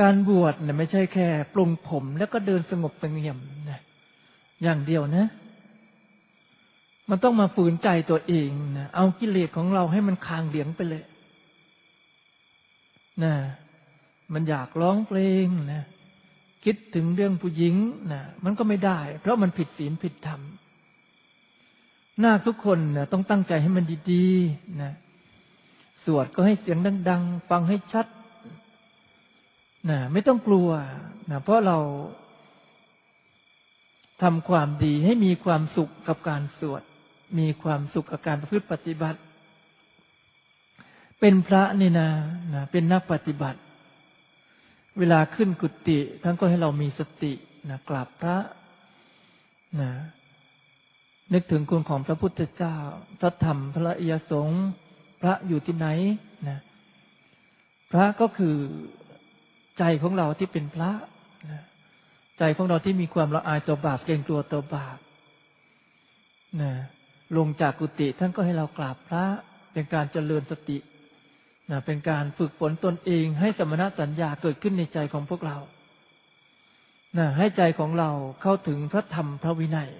การบวชเนี่ยไม่ใช่แค่ปลงผมแล้วก็เดินสงบสงเงียมนะอย่างเดียวนะ มันต้องมาฝืนใจตัวเองนะเอากิเลสของเราให้มันคางเหลียงไปเลยนะมันอยากร้องเพลงนะคิดถึงเรื่องผู้หญิงนะมันก็ไม่ได้ เพราะมันผิดศีลผิดธรรมนาคทุกคนนะต้องตั้งใจให้มันดีๆนะสวดก็ให้เสียงดัง ๆ ฟังให้ชัด นะไม่ต้องกลัวนะเพราะเราทำความดีให้มีความสุขกับการสวด มีความสุขกับการประพฤติปฏิบัติ เป็นพระนี่นะนะเป็นนักปฏิบัติ เวลาขึ้นกุฏิท่านก็ให้เรามีสตินะกราบพระนะนึกถึงคุณของพระพุทธเจ้า พระธรรมพระอิยสงฆ์พระอยู่ที่ไหนนะพระก็คือ ใจของเราที่เป็นพระนะใจของเราที่มีความละอายต่อบาปเกรงกลัวต่อบาปนะลงจากกุฏิท่านก็ให้เรากราบพระ เป็นการเจริญสตินะเป็นการฝึกฝนตนเอง ให้สมณสัญญาเกิดขึ้นในใจของพวกเรานะให้ใจของเราเข้าถึงพระธรรมพระวินัย